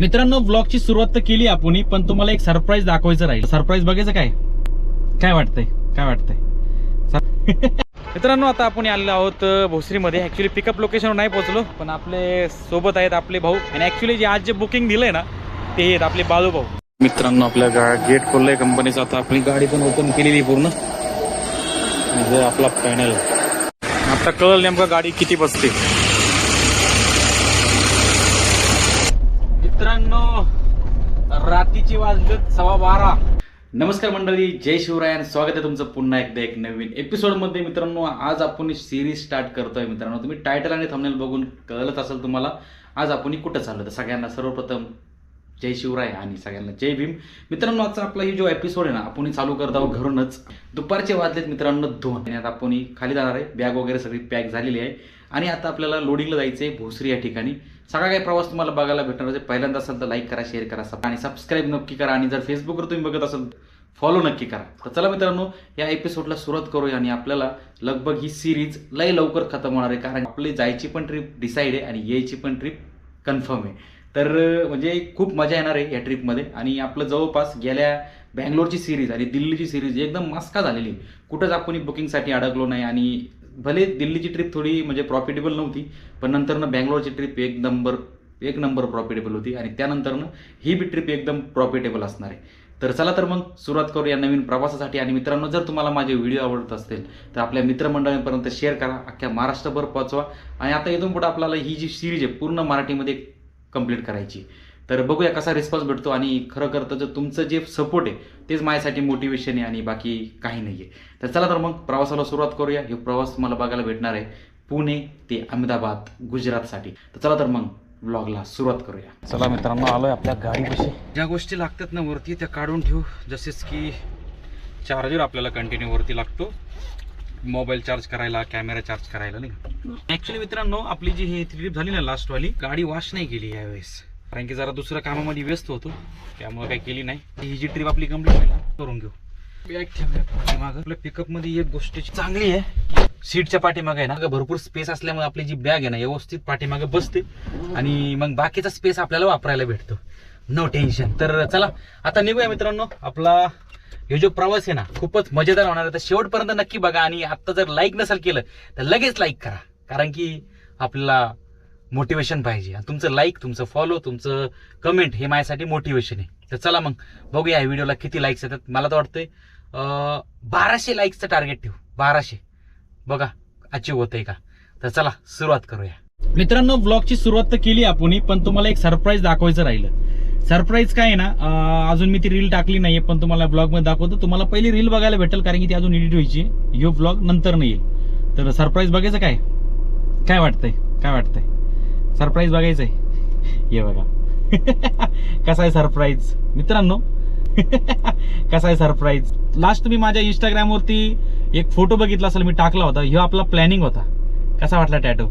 मित्रांनो ब्लॉगची सुरुवात तर केली आपण पण तुम्हाला एक सरप्राईज दाखवायचं राहील. सरप्राईज बघायचं काय? काय वाटतंय? काय वाटतंय? मित्रांनो आता आपण आलेलो आहोत भोसरीमध्ये. ऍक्च्युली पिकअप लोकेशनवर नाही पोहोचलो पण आपले सोबत आहेत आपले भाऊ. आणि ऍक्च्युली जे आज जे बुकिंग दिलंय ना ते आहेत आपले बाळू भाऊ. मित्रांनो आपल्या गेट खोललंय कंपनीचं आता आपली गाडी पण ओपन केलेली पूर्ण. हे आपला पॅनल आता कळलं नेमकं गाडी किती बसते. रात्रीची वाजलेत सव्वा बारा. नमस्कार मंडळी जय शिवराय आणि स्वागत आहे तुमचं पुन्हा एकदा एक नवीन एपिसोडमध्ये मित्रांनो आज आपण सिरीज स्टार्ट करतोय मित्रांनो. तुम्ही टायटल आणि थंबनेल बघून कळलंच असेल तुम्हाला. आज आपण कुठं चाललो तर सगळ्यांना सर्वप्रथम जय शिवराय आणि सगळ्यांना जय भीम. मित्रांनो आजचा आपला ही जो एपिसोड आहे ना आपण चालू करत आहोत घरूनच. दुपारचे वाजलेत मित्रांनो दोन. आपण खाली जाणार आहे. बॅग वगैरे सगळी पॅक झालेली आहे. आणि आता आपल्याला लोडिंगला जायचं आहे भोसरी या ठिकाणी. सगळा काही प्रवास तुम्हाला बघायला भेटणार आहे. पहिल्यांदा असेल तर लाईक करा शेअर करा आणि सबस्क्राईब नक्की करा. आणि जर फेसबुकवर तुम्ही बघत असाल फॉलो नक्की करा. तर चला मित्रांनो या एपिसोडला सुरुवात करूया आणि आपल्याला लगभग ही सिरीज लय लवकर खतम होणार आहे. कारण आपली जायची पण ट्रिप डिसाईड आहे आणि यायची पण ट्रिप कन्फर्म आहे. तर म्हणजे खूप मजा येणार आहे या ट्रिपमध्ये आणि आपलं जवळपास गेल्या बँगलोरची सिरीज आणि दिल्लीची सिरीज एकदम मस्का झालेली आहे. कुठंच आपण बुकिंगसाठी अडकलो नाही आणि भले दिल्लीची ट्रिप थोडी म्हणजे प्रॉफिटेबल नव्हती पण नंतरनं बँगलोरची ट्रिप एक नंबर एक नंबर प्रॉफिटेबल होती आणि त्यानंतरनं ही बी ट्रिप एकदम प्रॉफिटेबल असणार आहे. तर चला तर मग सुरुवात करू या नवीन प्रवासासाठी आणि मित्रांनो जर तुम्हाला माझे व्हिडिओ आवडत असतील तर आपल्या मित्रमंडळींपर्यंत शेअर करा अख्ख्या महाराष्ट्रभर पोहोचवा आणि आता इथून पुढे आपल्याला ही जी सिरीज आहे पूर्ण मराठीमध्ये कंप्लीट करायची तर बघूया कसा रिस्पॉन्स भेटतो आणि खरं करतं जर तुमचं जे सपोर्ट आहे तेच माझ्यासाठी मोटिवेशन आहे आणि बाकी काही नाही आहे तर चला तर मग प्रवासाला सुरुवात करूया. हे प्रवास तुम्हाला बघायला भेटणार आहे पुणे ते अहमदाबाद गुजरातसाठी. तर चला तर मग ब्लॉगला सुरुवात करूया. चला मित्रांनो आलोय आपल्या गाडीपाशी. ज्या गोष्टी लागतात ना वरती त्या काढून ठेवू. जसेच की चार्जर आपल्याला कंटिन्यू वरती लागतो. मोबाईल चार्ज करायला कॅमेरा चार्ज करायला नाही ऍक्च्युली मित्रांनो आपली जी ही ट्रिप झाली ना लास्टवाली गाडी वॉश नाही केली यावेळेस. कारण की जरा दुसऱ्या कामामध्ये व्यस्त होतो. त्यामुळे काही केली नाही. ही जी ट्रिप आपली कंप्लीट होईल करून घेऊ. बॅग ठेवूया आपल्या पिकअपमध्ये एक गोष्ट चांगली आहे सीटच्या पाठीमागे आहे ना. भरपूर स्पेस असल्यामुळे आपली जी बॅग आहे ना व्यवस्थित पाठीमागे बसते. आणि मग बाकीचा स्पेस आपल्याला वापरायला भेटतो. नो टेन्शन तर चला आता निघूया मित्रांनो. आपला हे जो प्रवास आहे ना खूपच मजेदार होणार आहे. तर शेवटपर्यंत नक्की बघा. आणि आता जर लाईक नसेल केलं तर लगेच लाईक करा. कारण की आपल्याला मोटिवेशन पाहिजे. आणि तुमचं लाईक तुमचं फॉलो तुमचं कमेंट हे माझ्यासाठी मोटिवेशन आहे. तर चला मग बघूया या व्हिडिओला किती लाईक्स येतात. मला तर वाटतंय बाराशे लाईक्सचं टार्गेट ठेवू. बाराशे. बघा अचीव होतंय का? तर चला सुरुवात करूया. मित्रांनो ब्लॉगची सुरुवात तर केली आपण पण तुम्हाला एक सरप्राईज दाखवायचं राहिलं. सरप्राईज काय आहे ना अजून मी ती रील टाकली नाहीये पण तुम्हाला ब्लॉगमध्ये दाखवतो. तुम्हाला पहिली रील बघायला भेटेल कारण की ती अजून एडिट व्हायची यो ब्लॉग नंतर नाही येईल. तर सरप्राईज बघायचं काय? काय वाटतंय? काय वाटतंय? सरप्राईज बघायचंय. हे बघा. कसा आहे सरप्राईज मित्रांनो कसा आहे सरप्राईज लास्ट तुम्ही माझ्या इंस्टाग्राम वरती एक फोटो बघितला असेल मी टाकला होता. ह्यो आपला प्लॅनिंग होता. कसा वाटला टॅटो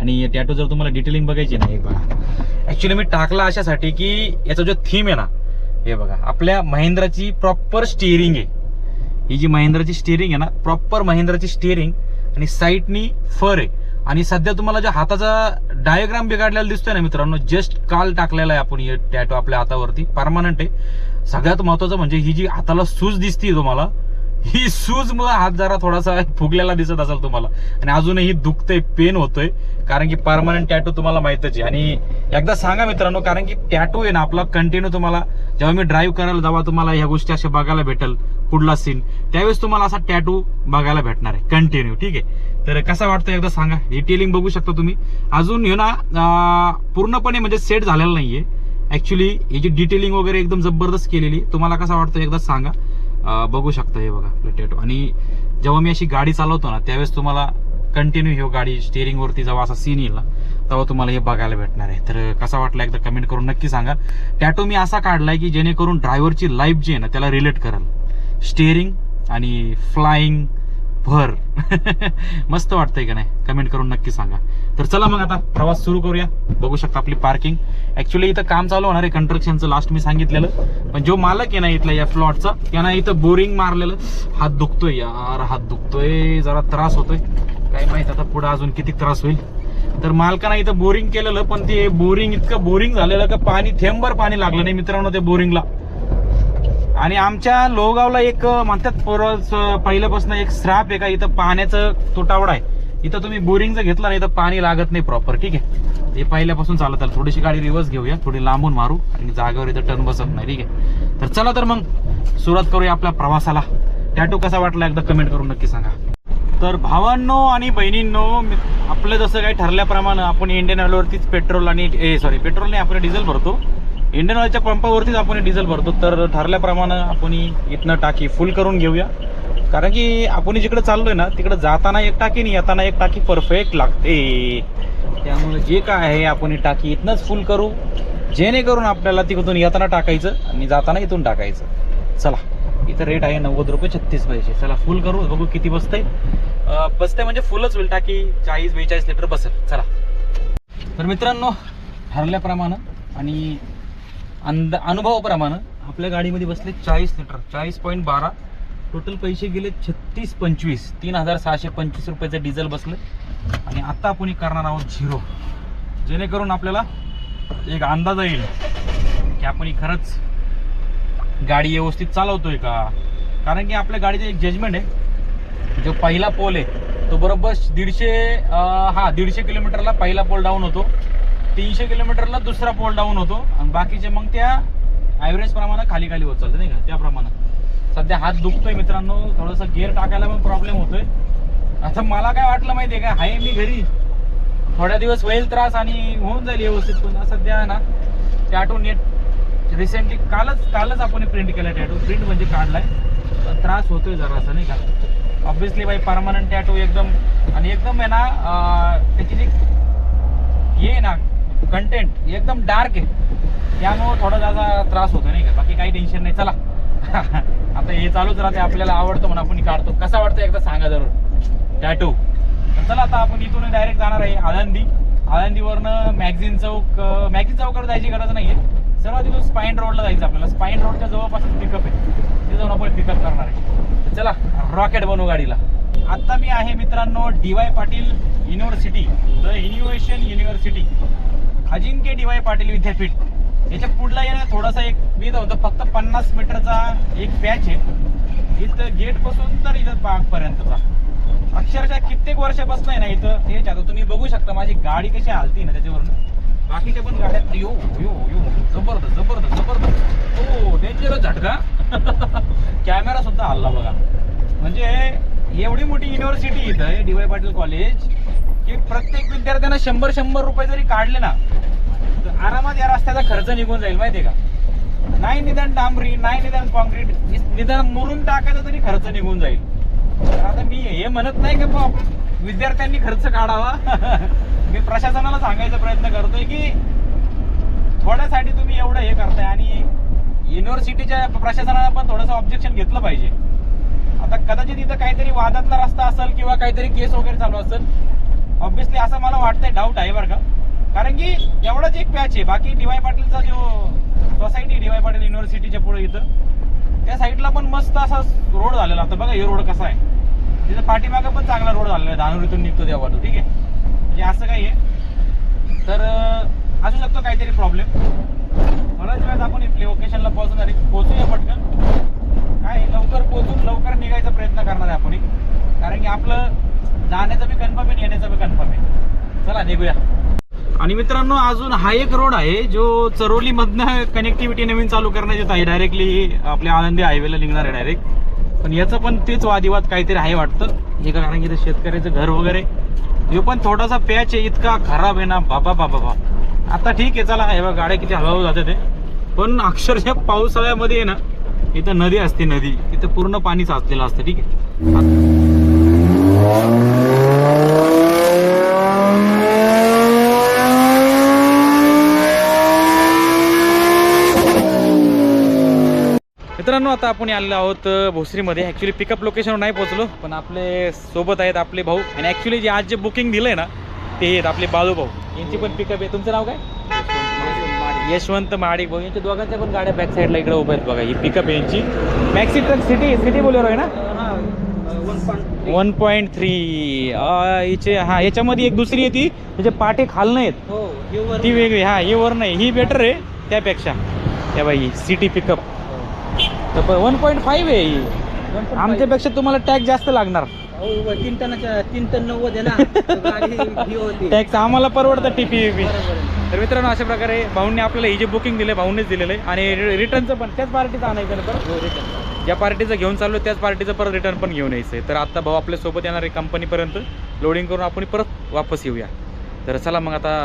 आणि टॅटो जर तुम्हाला डिटेलिंग बघायची ना एक बघा. ऍक्च्युली मी टाकला अशासाठी की याचा जो थीम आहे ना हे बघा. आपल्या महिंद्राची प्रॉपर स्टिअरिंग आहे. ही जी महिंद्राची स्टिअरिंग आहे ना प्रॉपर महिंद्राची स्टिअरिंग आणि साईटनी फर आहे. आणि सध्या तुम्हाला ज्या हाताचा डायग्राम बिघडलेला दिसतोय ना मित्रांनो जस्ट काल टाकलेला आहे आपण हे टॅटो आपल्या हातावरती परमानंट आहे. सगळ्यात महत्वाचं म्हणजे ही जी हाताला सूज दिसते तुम्हाला ही सूज मला हात जरा थोडासा फुगलेला दिसत असेल तुम्हाला. आणि अजूनही दुखतंय पेन होतोय. कारण की परमनंट टॅटू तुम्हाला माहितच आहे. आणि एकदा सांगा मित्रांनो कारण की टॅटू आहे ना आपला कंटिन्यू तुम्हाला जेव्हा मी ड्राईव्ह करायला जेव्हा तुम्हाला ह्या गोष्टी अशा बघायला भेटेल पुढला सीन त्यावेळेस तुम्हाला असा टॅटू बघायला भेटणार आहे. कंटिन्यू ठीक आहे? तर कसा वाटतं एकदा सांगा. डिटेलिंग बघू शकता तुम्ही. अजून हे ना पूर्णपणे म्हणजे सेट झालेलं नाहीये. ऍक्च्युली याची डिटेलिंग वगैरे एकदम जबरदस्त केलेली तुम्हाला कसा वाटतं एकदा सांगा. बघू शकता हे बघा प्लेटेटो टॅटो आणि जेव्हा मी अशी गाडी चालवतो ना त्यावेळेस तुम्हाला कंटिन्यू ही गाडी स्टेअरिंग वरती जेव्हा असा सीन येईल ना तेव्हा तुम्हाला हे बघायला भेटणार आहे. तर कसा वाटला एकदा कमेंट करून नक्की सांगा. टॅटो मी असा काढलाय की जेणेकरून ड्रायव्हरची लाईफ जी आहे ना त्याला रिलेट करेल. स्टेअरिंग आणि फ्लाइंग भर. मस्त वाटतंय का नाही? कमेंट करून नक्की सांगा. तर चला मग आता प्रवास सुरू करूया. बघू शकता आपली पार्किंग ऍक्च्युली इथं काम चालू होणार आहे कन्स्ट्रक्शनचं लास्ट मी सांगितलेलं. पण जो मालक आहे ना इथला या फ्लॉटचा त्यांना इथं बोरिंग मारलेलं. हात दुखतोय यार हात दुखतोय. जरा त्रास होतोय. काय माहीत आता पुढे अजून किती त्रास होईल. तर मालकानं इथं बोरिंग केलेलं पण ते बोरिंग इतकं बोरिंग झालेलं का पाणी थेंबर पाणी लागलं नाही मित्रांनो त्या बोरिंगला आणि आमच्या लोहगावला एक म्हणतात परत पहिल्यापासून एक श्राप आहे का इथं पाण्याचं तुटावडा आहे. इथं तुम्ही बोरिंगचं घेतलं नाही तर पाणी लागत नाही प्रॉपर ठीक आहे? हे पहिल्यापासून चालत. आलं थोडीशी गाडी रिवर्स घेऊया थोडी लांबून मारू आणि जागेवर इथं टर्न बसत नाही ठीक आहे? तर चला तर मग सुरुवात करूया आपल्या प्रवासाला. टॅटू कसा वाटला एकदा कमेंट करून नक्की सांगा. तर भावांनो आणि बहिणींनो मी- आपलं जसं काही ठरल्याप्रमाणे आपण इंडियन ऑइलवरतीच पेट्रोल आणि ए सॉरी पेट्रोल नाही आपण डिझेल भरतो. इंडियन ऑइलच्या पंपावरतीच आपण डिझेल भरतो. तर ठरल्याप्रमाणे आपण इथनं टाकी फुल करून घेऊया. कारण की आपण जिकडे चाललोय ना तिकडे जाताना एक टाकी आणि येताना एक टाकी परफेक्ट लागते. त्यामुळे जे काय आहे आपण टाकी इथनंच फुल करू. जेणेकरून आपल्याला तिकडून येताना टाकायचं आणि जाताना इथून टाकायचं. चला इथं रेट आहे नव्वद रुपये छत्तीस पैसे. चला फुल करू. बघू किती बसते बसते म्हणजे फुलच होईल टाकी. चाळीस बेचाळीस लिटर बसेल. चला. तर मित्रांनो ठरल्याप्रमाणे आणि अंद अनुभवाप्रमाणे आपल्या गाडीमध्ये बसले चाळीस लिटर चाळीस पॉईंट बारा. टोटल पैसे गेले छत्तीस पंचवीस. तीन हजार सहाशे पंचवीस रुपयाचं डिझेल बसलं. आणि आता आपण हे करणार आहोत झिरो. जेणेकरून आपल्याला एक अंदाज येईल की आपण ही खरंच गाडी व्यवस्थित चालवतोय का? कारण की आपल्या गाडीचं एक जजमेंट आहे. जो पहिला पोल आहे तो बरोबर दीडशे हा दीडशे किलोमीटरला पहिला पोल डाऊन होतो. तीनशे किलोमीटरला दुसरा पोल डाऊन होतो. आणि बाकीचे मग त्या ॲव्हरेज प्रमाणे खाली खाली होत चालतं नाही का? त्याप्रमाणे सध्या हात दुखतोय मित्रांनो. थोडंसं गिअर टाकायला पण प्रॉब्लेम होतोय. आता मला काय वाटलं माहितीये का? आहे मी घरी. थोड्या दिवस होईल त्रास आणि होऊन जाईल व्यवस्थित पण सध्या ना टॅटू नेट रिसेंटली कालच कालच आपण प्रिंट केला टॅटू प्रिंट म्हणजे काढलाय. त्रास होतोय जरासा नाही का? ऑब्विसली बाई परमनंट टॅटू एकदम आणि एकदम आहे ना त्याची जी हे आहे ना कंटेंट एकदम डार्क आहे. त्यामुळं थोडा जास्त त्रास होतो नाही का? बाकी काही टेन्शन नाही. चला. आता हे चालूच राहते. आपल्याला आवडतो म्हणून आपण काढतो. कसा वाटतं एकदा सांगा जरूर. टॅटू चला आता आपण इथून डायरेक्ट जाणार आहे आळंदी. आळंदीवरनं मॅगझिन चौक मॅगझिन चौकावर जायची गरज नाहीये. सर्व तिथून स्पाईन रोडला जायचं आपल्याला. स्पाईन रोडच्या जवळपासून पिकअप आहे. ते जाऊन आपण पिकअप करणार आहे. तर चला रॉकेट बनवू गाडीला. आत्ता मी आहे मित्रांनो D Y Patil university the innovation university Ajinkya D Y Patil विद्यापीठ. याच्या पुढला येणं थोडासा एक मी होतं. फक्त पन्नास मीटरचा एक पॅच आहे. इथं गेटपासून तर इथं बागपर्यंतचा अक्षरशः कित्येक वर्षापासून आहे ना इथं? हे आता तुम्ही बघू शकता माझी गाडी कशी हलती ना त्याच्यावरून. बाकीच्या पण गाड्या यो यो यो जबरदस्त जबरदस्त जबरदस्त. हो डेंजरस झटका कॅमेरा सुद्धा हल्ला बघा. म्हणजे एवढी मोठी युनिव्हर्सिटी इथं आहे डी वाय पाटील कॉलेज की प्रत्येक विद्यार्थ्यांना शंभर शंभर रुपये जरी काढले ना आरामात या रस्त्याचा खर्च निघून जाईल माहितीये का? नाही निदान डांबरी नाही निदान कॉन्क्रीट निदान मुरून टाकायचा तरी खर्च निघून जाईल. आता मी हे म्हणत नाही का विद्यार्थ्यांनी खर्च काढावा? मी प्रशासनाला सांगायचा प्रयत्न करतोय की थोड्यासाठी तुम्ही एवढं हे करताय आणि युनिव्हर्सिटीच्या प्रशासनाला पण थोडंसं ऑब्जेक्शन घेतलं पाहिजे. आता कदाचित इथं काहीतरी वादातला रस्ता असेल किंवा काहीतरी केस वगैरे चालू असेल. ऑब्विसली असं मला वाटतंय डाऊट आहे बरं का. कारण की एवढाच एक पॅच आहे. बाकी डीवाय पाटीलचा जो सोसायटी डीवाय पाटील युनिव्हर्सिटीच्या पुढे इथं त्या साईडला पण मस्त असा रोड झालेला होता. बघा हे रोड कसा आहे. तिथं पाठीमागं पण चांगला रोड झालेला आहे. धानुरीतून निघतो तेव्हा तो ठीक आहे? म्हणजे असं काही आहे. तर असू शकतो काहीतरी प्रॉब्लेम थोड्याच वेळात आपण इथली लोकेशनला पोहोचणार आहे पोहोचूया पटकन. काय लवकर पोहोचून लवकर निघायचा प्रयत्न करणार आहे आपण. कारण की आपलं जाण्याचं बी कन्फर्म आहे येण्याचं बी कन्फर्म आहे. चला निघूया. आणि मित्रांनो अजून हा एक रोड आहे जो चरोलीमधनं कनेक्टिव्हिटी नवीन चालू करण्यात येत आहे. डायरेक्टली आपल्या आनंदी हायवेला निघणार आहे डायरेक्ट पण याचं पण तेच वादिवाद काहीतरी आहे वाटतं. हे कारण की इथं शेतकऱ्याचं घर वगैरे हे पण थोडासा पॅच आहे इतका खराब आहे ना. बाबा बाबा बा आता ठीक आहे चला. हे गाड्या किती हळूहळू जाते ते पण अक्षरशः पावसाळ्यामध्ये आहे ना इथं नदी असते नदी. इथं पूर्ण पाणी साचलेलं असतं ठीक आहे. मित्रांनो आता आपण आलेलो आहोत भोसरीमध्ये. ॲक्च्युली पिकअप लोकेशनवर नाही पोहोचलो पण आपले सोबत आहेत आपले भाऊ. आणि ॲक्च्युली जे आज जे बुकिंग दिलंय ना ते आहेत आपले बाळू भाऊ. यांची पण पिकअप आहे. तुमचं नाव काय? यशवंत महाडिक भाऊ. यांच्या दोघांच्या पण गाड्या बॅक साईडला इकडे उभ्या आहेत बघा. ही पिकअप यांची. Maxi truck city city Bolero आहे ना? वन पॉईंट थ्री हिचे हा याच्यामध्ये एक दुसरी आहे ती. त्याचे पाटे खाल आहेत. हो ती वेगळी. हा ही वर नाही. ही बेटर आहे त्यापेक्षा. त्या बाई सिटी पिकअप तर वन पॉईंट फाईव्ह आहे ही. आमच्यापेक्षा तुम्हाला टॅक्स जास्त लागणार. हो, तीन टनाच्या तीन टन नव्वद आहे ना. तर गाडी ही होती. टॅक्स आम्हाला परवडतं टीपी बरोबर आहे. तर मित्रांनो अशा प्रकारे भाऊंनी आपल्याला ही जे बुकिंग दिले भाऊंनीच दिलेलं आहे आणि रिटर्नचं पण त्याच पार्टीचं आणायचं ना परत हो. ज्या पार्टीचं घेऊन चाललो त्याच पार्टीचं परत रिटर्न पण घेऊन यायचं आहे तर आता भाऊ आपल्यासोबत येणार आहे कंपनीपर्यंत लोडिंग करून आपण परत वापस येऊया. तर चला मग आता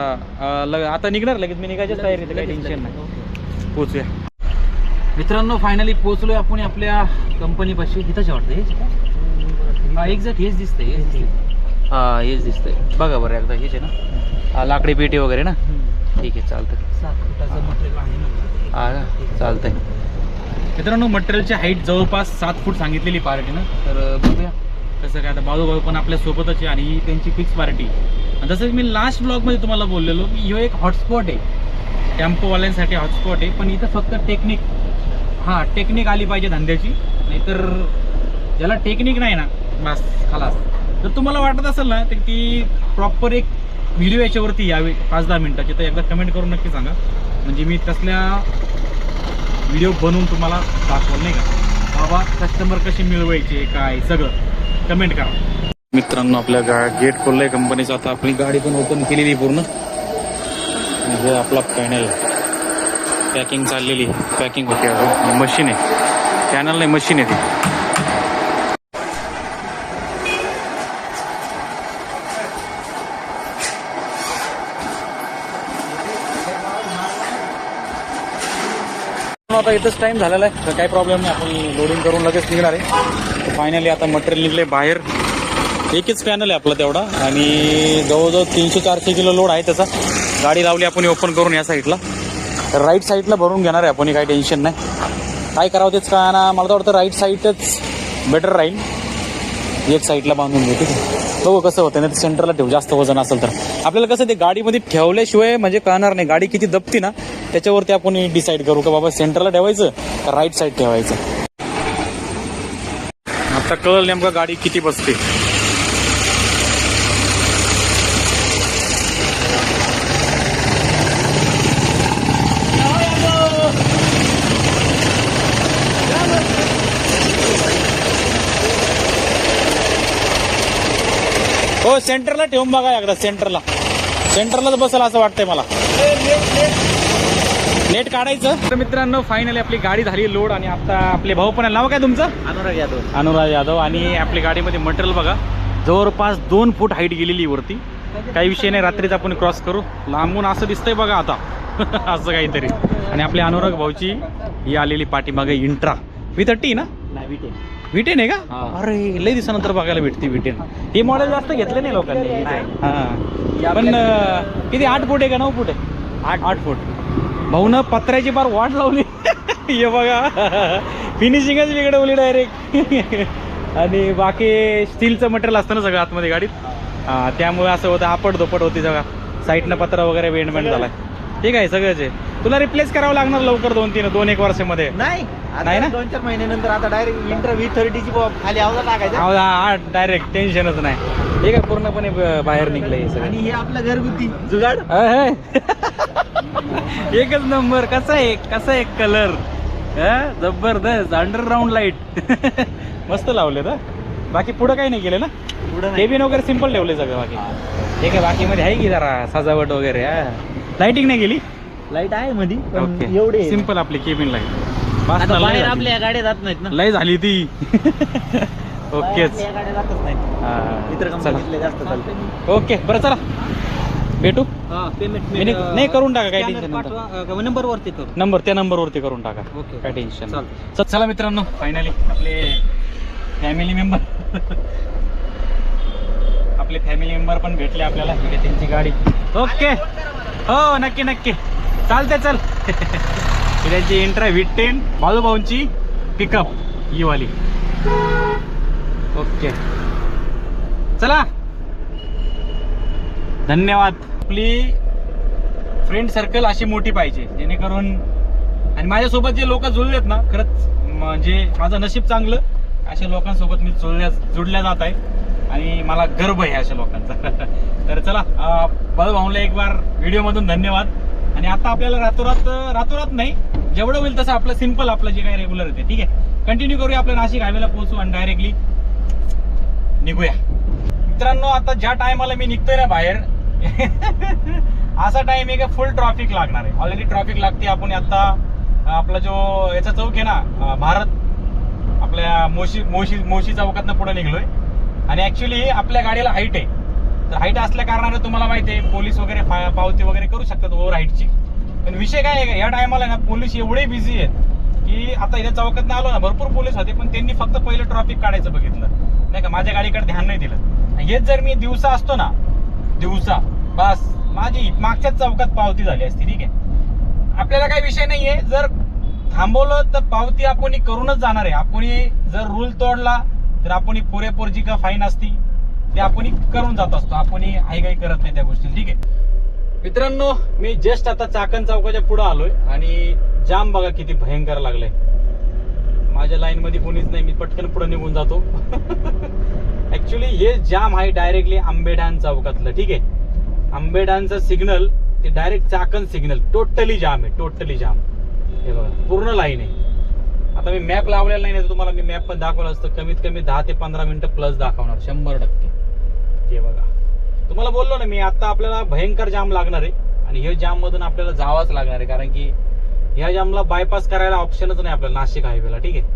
अं, लग आता निघणार लगेच मी निघायच्याच तयारी आहे, तर काही टेन्शन नाही. पोचूया मित्रांनो फायनली पोचलोय आपण आपल्या कंपनीपाशी इथंच वाटतं? हा एक्झॅक्ट हेच दिसतंय हेच दिसतंय. हा हेच दिसतंय. बघा बरं एकदा हेच आहे ना? लाकडी पेटी वगैरे ना. ठीक आहे चालतं सात फुटाचं मटेरियल आहे ना? हा चालतंय. मित्रांनो मटेरियलची हाईट जवळपास सात फूट सांगितलेली पार्टीनं तर बघूया कसं काय आता बाजूबाजू पण आपल्या सोबतच आहे आणि ही त्यांची फिक्स पार्टी आणि जसं मी लास्ट ब्लॉगमध्ये तुम्हाला बोललेलो की ह्यो एक हॉटस्पॉट आहे. टेम्पोवाल्यांसाठी हॉटस्पॉट आहे पण इथं फक्त टेक्निक हां टेक्निक आली पाहिजे धंद्याची. नाहीतर ज्याला टेक्निक नाही ना बस खालास. तर तुम्हाला वाटत असेल ना तर की प्रॉपर एक व्हिडिओ याच्यावरती यावे पाच दहा मिनटाची. तर एकदा कमेंट करून नक्की सांगा. म्हणजे मी तसल्या व्हिडिओ बनवून तुम्हाला दाखवलं नाही का? बाबा कस्टमर कसे मिळवायचे काय सगळं. कमेंट करा. मित्रांनो आपल्या गा गेट खोललंय कंपनीचं आता आपली गाडी पण ओपन केलेली आहे पूर्ण. म्हणजे आपला पॅनल पॅकिंग चाललेली पॅकिंग होते अजून. मशीन आहे. पॅनल नाही मशीन आहे ती. आता इथंच टाइम झालेला आहे. तर काही प्रॉब्लेम नाही आपण लोडिंग करून लगेच निघणार आहे. फायनली आता मटेरियल निघले बाहेर. एकच पॅनल आहे आपला तेवढा. आणि जवळजवळ तीनशे चारशे किलो लोड आहे त्याचा. गाडी लावली आपण ओपन करून या साईडला तर राईट साईडला भरून घेणार आहे आपण काही टेन्शन नाही. काय करावं तेच काय ना मला तर वाटतं राईट साईडच बेटर राहील. एक साईडला बांधून घेऊ ठीक आहे? बघू कसं होतं नाही सेंटरला ठेवू. जास्त वजन असेल तर. आपल्याला कसं ते गाडीमध्ये ठेवल्याशिवाय म्हणजे कळणार नाही. गाडी किती दबती ना त्याच्यावरती आपण डिसाईड करू का बाबा सेंटरला ठेवायचं का राईट साईड ठेवायचं? आता कळलं नेमकं गाडी किती बसते. हो सेंटरला ठेवून बघा एकदा सेंटरला. सेंटरलाच बसेल असं वाटतंय मला. नेट काढायचं. तर मित्रांनो फायनली आपली गाडी झाली लोड आणि आता आपले भाऊ पण. नाव काय तुमचं? अनुराग यादव. अनुराग यादव आणि आपली गाडीमध्ये मटेरियल बघा. जवळपास दोन फूट हाईट गेलेली वरती. काही विषय नाही रात्रीच आपण क्रॉस करू. लांबून असं दिसतंय बघा आता. असं काहीतरी. आणि आपल्या अनुराग भाऊची ही आलेली पाठीमागे इंट्रा. व्ही थर्टी ना? नाही विटे विटेन आहे का. अरे लय दिवसानंतर बघायला भेटते विटेन. हे मॉडेल जास्त घेतलं नाही लोकांनी. नाही. हा. पण किती आठ फूट आहे का नऊ फूट आहे? आठ आठ फूट. भाऊनं पत्र्याची फार वाट लावली. हे बघा. फिनिशिंगच बिघडवली डायरेक्ट आणि बाकी स्टीलचं मटेरियल असतं ना सगळं आतमध्ये गाडीत. हा. त्यामुळे असं होतं आपट धोपट होती सगळं. साईडनं पत्रा वगैरे वेंडमेंट झालाय. ठीक आहे सगळंच आहे. तुला रिप्लेस करावं लागणार लवकर दोन तीन दोन एक वर्षामध्ये. नाही. नाही ना? दोन चार महिन्यानंतर आता डायरेक्ट इंटर व्ही थर्टीची खाली आवाज टाकायचा डायरेक्ट टेन्शनच नाही. ठीक आहे पूर्णपणे ब- बाहेर निघलंय हे सगळं. आणि हे आपलं घरगुती जुगाड. एकच नंबर कसा आहे कसा आहे कलर जबरदस्त अंडरग्राऊंड लाइट मस्त लावले तर बाकी पुढं काही नाही केलं ना पुढं नाही. केबिन वगैरे सिंपल ठेवले सगळं बाकी. ठीक आहे बाकी मध्ये आहे की जरा सजावट वगैरे लाइटिंग नाही गेली लाइट आहे मध्ये पण ओके एवढे सिंपल आपली केबिन लाइट आता बाहेर आपल्या गाड्या जात नाहीत ना. लय झाली ती. बाहेर ओकेच आपल्या गाड्या जातच नाहीत. हा, इतर चला. कंपनीतले जास्त चालते. ओके बरं चला. भेटू? पेमेंट मी नाही- नाही, करून टाका, काही नाही. नंबर वरती करू. नंबर त्या नंबरवरती करून टाका. ओके. काय टेन्शन. चल चला मित्रांनो फायनली आपले फॅमिली मेंबर आपले फॅमिली मेंबर पण भेटले आपल्याला. त्यांची गाडी. ओके हो नक्की नक्की. चालते चल. ही त्यांची इंट्रा व्हिट टेन बाजूभाऊंची पिकअप ही वाली. ओके चला. धन्यवाद. आपली फ्रेंड सर्कल अशी मोठी पाहिजे जेणेकरून आणि माझ्यासोबत जे लोक जुळलेत ना खरंच म्हणजे माझं नशीब चांगलं अशा लोकांसोबत मी जुळल्या जुडल्या जात आहे. आणि मला गर्व आहे अशा लोकांचा. तर चला अं, एक बार व्हिडिओमधून धन्यवाद. आणि आता आपल्याला रातोरात रातोरात नाही जेवढं होईल तसं आपलं सिंपल आपलं जे काही रेग्युलर आहे ठीक आहे? कंटिन्यू करूया आपल्या नाशिक हायवेला पोहोचू आणि डायरेक्टली निघूया. मित्रांनो आता ज्या टायमाला मी निघतोय ना बाहेर असा टाइम आहे का फुल ट्रॉफिक लागणार आहे. ऑलरेडी ट्रॉफिक लागते. आपण आता आपला जो याचा चौक आहे ना भारत आपल्या मोशी मोशी मोशी चौकातनं पुढे निघलोय. आणि ऍक्च्युली आपल्या गाडीला हाईट आहे. तर हाईट असल्या कारणाने तुम्हाला माहिती आहे पोलीस वगैरे पावती वगैरे करू शकतात ओव्हर हाईटची पण विषय काय आहे का या टायमाला ना पोलीस एवढे बिझी आहेत की आता इथे चौकात आलो ना भरपूर पोलीस होते पण त्यांनी फक्त पहिलं ट्रॉफिक काढायचं बघितलं. नाही का माझ्या गाडीकडे ध्यान नाही दिलं. हेच जर मी दिवसा असतो ना दिवसा बस माझी मागच्याच चौकात पावती झाली असती ठीक आहे. आपल्याला काही विषय नाहीये जर थांबवलं तर पावती आपण करूनच जाणार आहे. आपण जर रूल तोडला तर आपण पुरेपूर जी का फाईन असती ते आपण करून जात असतो. आपण आई काही करत नाही त्या गोष्टी ठीक आहे? मित्रांनो मी जस्ट आता चाकण चौकाच्या पुढे आलोय आणि जाम बघा किती भयंकर लागलाय. माझ्या लाईन मध्ये कोणीच नाही. मी पटकन पुढे निघून जातो. ऍक्च्युली हे जाम आहे डायरेक्टली आंबेडान चौकातलं. ठीक आहे? आंबेडानचा सिग्नल ते direct Chakan signal totally jam आहे. Totally jam. हे बघा पूर्ण लाईन आहे. आता मी मॅप लावलेला नाही तर तुम्हाला मी मॅप पण दाखवलं असतं. कमीत कमी दहा ते पंधरा मिनिटं प्लस दाखवणार शंभर टक्के. ते बघा. तुम्हाला बोललो ना मी आता आपल्याला भयंकर जाम लागणार आहे. आणि हे जाम मधून आपल्याला जावाच लागणार आहे कारण की ह्या जामला बायपास करायला ऑप्शनच नाही आपल्याला नाशिक हायवेला ठीक आहे?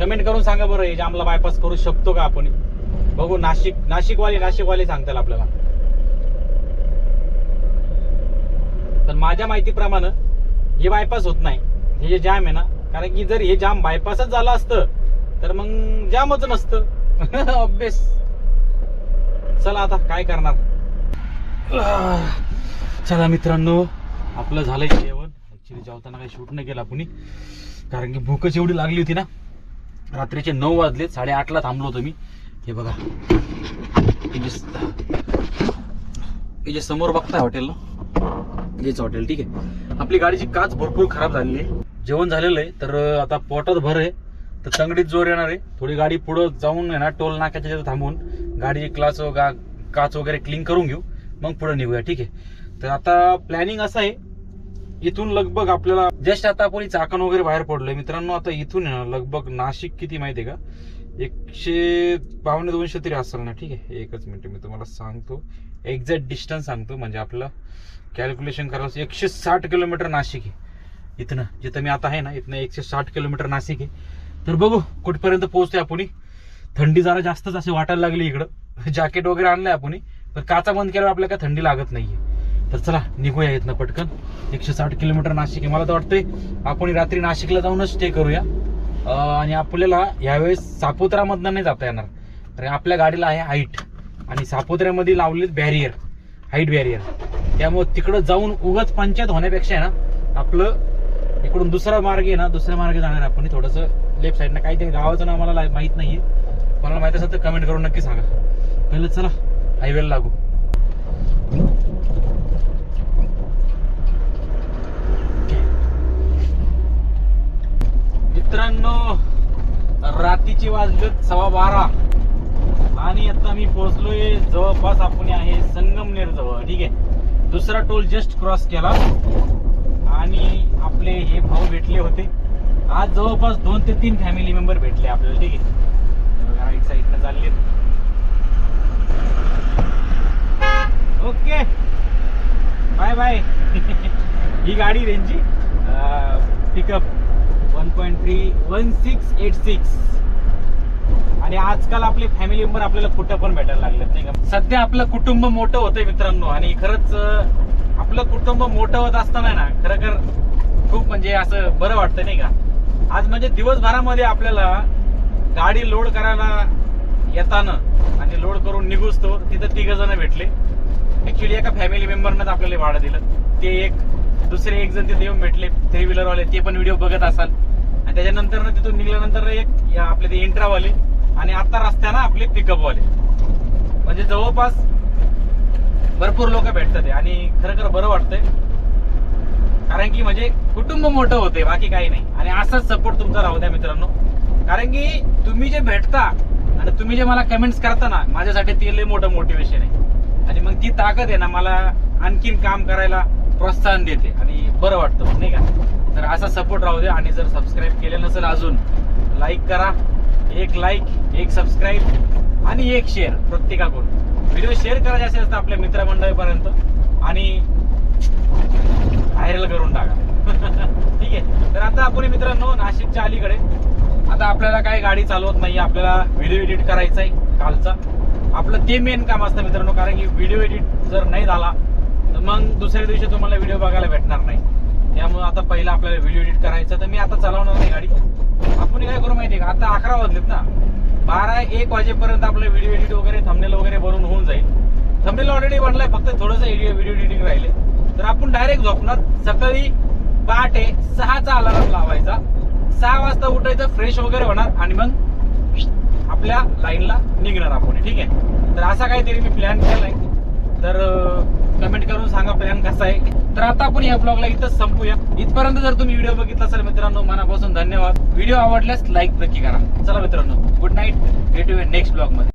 कमेंट करून सांगा बरं हे जामला बायपास करू शकतो का आपण? बघू नाशिक नाशिकवाले नाशिकवाले सांगताल आपल्याला. तर माझ्या माहितीप्रमाणे हे बायपास होत नाही. हे जे जाम आहे ना कारण की जर हे जाम बायपासच झालं असतं तर मग जामच नसतं. ऑब्विस चला आता काय करणार? चला मित्रांनो आपलं झालंय जेवण. ऍक्च्युली जेवताना काही शूट नाही केलं आपण कारण की भूकच एवढी लागली होती ना. रात्रीचे नऊ वाजले साडेआठला थांबलो होतो मी. हे बघा. हे जे समोर बघताय हॉटेल ना हेच हॉटेल ठीक आहे. आपली गाडीची काच भरपूर खराब झालेली आहे. जेवण झालेलं आहे तर आता पोटात भर आहे तर तंगडीत जोर येणार आहे. थोडी गाडी पुढं जाऊन आहे ना टोल नाक्याच्या तिथं थांबून गाडीची क्लास गा काच वगैरे क्लीन करून घेऊ मग पुढे निघूया ठीक आहे. तर आता प्लॅनिंग असं आहे इथून लगभग आपल्याला जस्ट आता आपण चाकण वगैरे बाहेर पडलोय. मित्रांनो आता इथून आहे ना लगभग नाशिक किती माहिती आहे का? एकशे पावणे दोनशे तरी असेल ना ठीक आहे. एकच मिनिट मी तुम्हाला सांगतो एक्झॅक्ट डिस्टन्स सांगतो. म्हणजे आपलं कॅल्क्युलेशन करायचं एकशे साठ किलोमीटर नाशिक आहे. इथनं जिथं मी आता आहे ना इथनं एकशे साठ किलोमीटर नाशिक आहे. तर बघू कुठपर्यंत पोहोचतोय आपण. थंडी जरा जास्तच अशी वाटायला लागली इकडं. जॅकेट वगैरे आणलंय आपण. पण काचा बंद केल्यावर आपल्याला काय थंडी लागत नाहीये. तर चला निघूया इथनं पटकन. एकशे साठ किलोमीटर नाशिक आहे. मला तर वाटतंय आपण रात्री नाशिकला जाऊनच स्टे करूया. आणि आपल्याला यावेळेस सापुत्रामधनं नाही जाता येणार. कारण आपल्या गाडीला आहे हाईट आणि सापुत्र्यामध्ये लावलेत बॅरियर हाईट बॅरियर त्यामुळे तिकडं जाऊन उगाच पंचायत होण्यापेक्षा आहे ना आपलं इकडून दुसरा मार्ग आहे ना दुसऱ्या मार्गे जाणार आपण. थोडंसं लेफ्ट साईडनं काहीतरी गावाचं नाव मला माहीत माहीत नाहीये. मला माहीत असेल तर कमेंट करून नक्की सांगा. पहिलं चला हायवेला लागू. मित्रांनो रात्रीची वाजलेत सव्वा बारा. आणि आता मी पोहोचलोय जवळपास आपण आहे संगमनेर जवळ ठीक आहे. दुसरा टोल जस्ट क्रॉस केला. आणि आपले हे भाऊ भेटले होते. आज जवळपास दोन ते तीन फॅमिली मेंबर भेटले आपल्याला ठीक आहे? राईट साईडनं चालले ओके बाय बाय ही गाडी त्यांची pickup one point three one six eight six आणि आजकाल आपले फॅमिली मेंबर आपल्याला कुठं पण भेटायला लागलेत नाही का सध्या आपलं कुटुंब मोठं होतंय मित्रांनो आणि खरंच आपलं कुटुंब मोठं होत असताना ना खरं खर खूप म्हणजे असं बरं वाटतं नाही का? आज म्हणजे दिवसभरामध्ये आपल्याला गाडी लोड करायला येताना आणि लोड करून निघूच तो तिथं तिघ जण भेटले. ऍक्च्युली एका फॅमिली मेंबरनंच आपल्याला भाडं दिलं. ते एक दुसरे एक जण तिथे येऊन भेटले. थ्री व्हीलरवाले ते पण व्हिडिओ बघत असाल. आणि त्याच्यानंतर ना तिथून निघल्यानंतर एक या आपले ते इंट्रावाले आणि आता रस्त्यानं आपले पिकअपवाले म्हणजे जवळपास भरपूर लोक भेटतात आणि खरं खरं बरं वाटतंय. कारण की म्हणजे कुटुंब मोठं होते बाकी काही नाही. आणि असाच सपोर्ट तुमचा राहू द्या मित्रांनो. कारण की तुम्ही जे भेटता आणि तुम्ही जे मला कमेंट्स करता ना माझ्यासाठी ते लय मोठं मोटिवेशन आहे. आणि मग ती ताकद आहे ना मला आणखीन काम करायला प्रोत्साहन देते. आणि बरं वाटतं नाही का? तर असा सपोर्ट राहू दे आणि जर सबस्क्राईब केलं नसेल अजून लाईक करा. एक लाईक एक सबस्क्राईब आणि एक शेअर प्रत्येकाकडून. व्हिडिओ शेअर करायचे असेल तर आपल्या मित्रमंडळीपर्यंत. आणि व्हायरल करून टाका. ठीक आहे. तर आता आपण मित्रांनो नाशिकच्या अलीकडे. आता आपल्याला काय गाडी चालवत नाही आपल्याला व्हिडिओ एडिट करायचा आहे कालचा. आपलं ते मेन काम असतं मित्रांनो कारण की व्हिडिओ एडिट जर नाही झाला तर मग दुसऱ्या दिवशी तुम्हाला व्हिडिओ बघायला भेटणार नाही. त्यामुळे आता पहिला आपल्याला व्हिडिओ एडिट करायचा तर मी आता चालवणार नाही गाडी. आपण काय करू माहितीये का? आता अकरा वाजलेत ना. बारा एक वाजेपर्यंत आपलं व्हिडिओ एडिट वगैरे थंबनेल वगैरे बनवून होऊन जाईल. थंबनेल ऑलरेडी बनलाय फक्त थोडंसं व्हिडिओ एडिटिंग राहिले. तर आपण डायरेक्ट झोपणार. सकाळी पहाटे सहाचा अलार्म लावायचा. सहा वाजता उठायचं फ्रेश वगैरे होणार आणि मग आपल्या लाईनला निघणार आपण. ठीक आहे? तर असा काहीतरी मी प्लॅन केलाय. तर कमेंट करून सांगा प्लॅन कसा आहे. तर आता आपण या ब्लॉगला इथंच संपूया. इथपर्यंत जर तुम्ही व्हिडिओ बघितला असेल मित्रांनो मनापासून धन्यवाद. व्हिडिओ आवडल्यास लाईक नक्की करा. चला मित्रांनो गुड नाईट भेटूया नेक्स्ट ब्लॉगमध्ये.